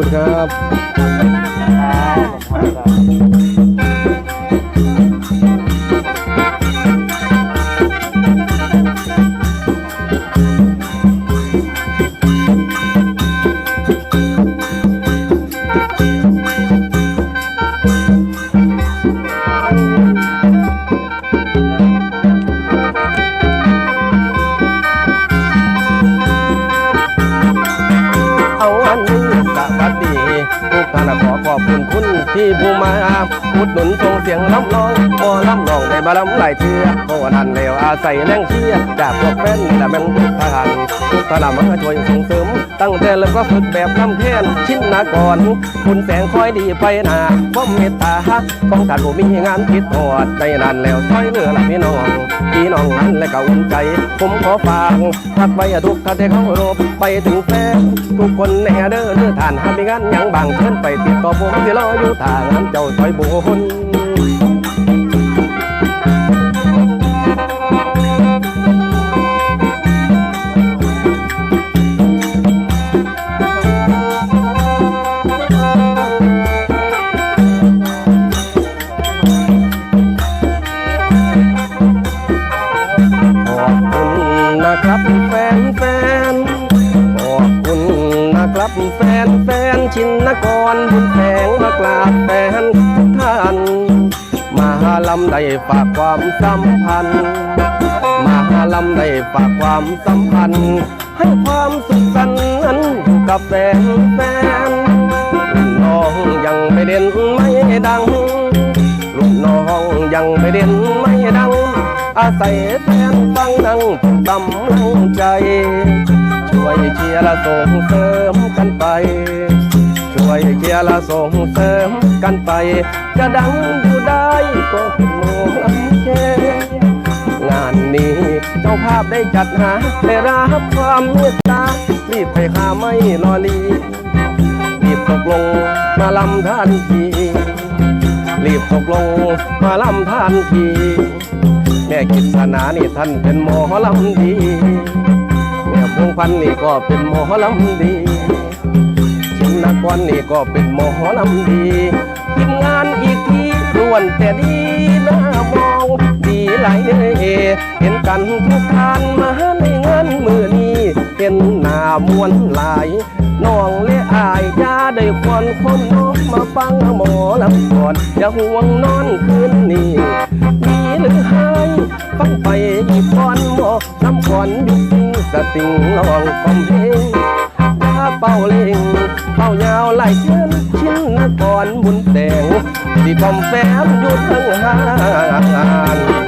คุณครับ ขอขอบคุณคุณ ที่ผู้มาอุดหนุนส่งเสียงล้ำร้องพอล้ำร้องในบารมหลายเทือโคนันเลวอาศัยแรงเชียร์จากพวกแฟนนี่และแม่งทุกทหารทุกทหารมาช่วยส่งเสริม ตั้งแต่เริ่มก็ฝึกแบบลำแทนชิ้นนาก่อน คุณแสงคอยดีไปหนาความเมตตาของท่านผู้มีงานคิดทอดในนั้นแล้วซอยเหลือละพี่น้องพี่น้องนั้นและก็อุ่นใจ ผมขอฝากทักไว้ทุกท่านที่เขารบไปถึงแฟนทุกคนแน่เด้อเด้อท่านหากมีงานยังบางเชิญไปติดต่อผมที่รออยู่ทางน้ำเจ้าซอยบุญนะครับแฟนแฟนขอบคุณนะครับแฟน แฟนชินกรบุญแสงมากราบแฟนท่าน มาลำได้ฝากความสัมพันธ์มาลำได้ฝากความสัมพันธ์ ให้ความสุขสันต์อยู่กับแฟนแฟนร้องยังไม่เด่นไม่ดังลูกน้องยังไม่เด่นไม่ดัง อาศัยแฟนฟังนั่งตำลังใจ ช่วยเชียร์และส่งเสริม เชียรละส่งเสริมกันไป จะดังอยู่ได้ก็เป็นโมลำแค่งานนี้เจ้าภาพได้จัดหา ได้รับความเมตตา รีบไปหาไม่รอลีรีบตกลงมาลำทันที รีบตกลงมาลำทันทีแม่กิษณานี่ท่านเป็นหมอลำดี แม่พงพันนี่ก็เป็นหมอลำดี นนกรนี่ก็เป็นหมอลำดีทีมงานอีกทีล้วนแต่ดีน่ามองดีหลายเด้อเห็นกันทุกทานมาในงานมือนี้เห็นหน้ามวนหลายน้องและอายยาได้ควนคนน้องมาฟังหมอลำก่อนอย่าห่วงนอนคืนนี้ดีหรือหายฟังไปอีกก่อนหมอน้ำก่อนยู่สิงสติงลองคอมเพลงตาเป่าเล่ง เงินชิ้นก่อนบุญแต่งที่ทอมแฟมอยู่ทั้งหาง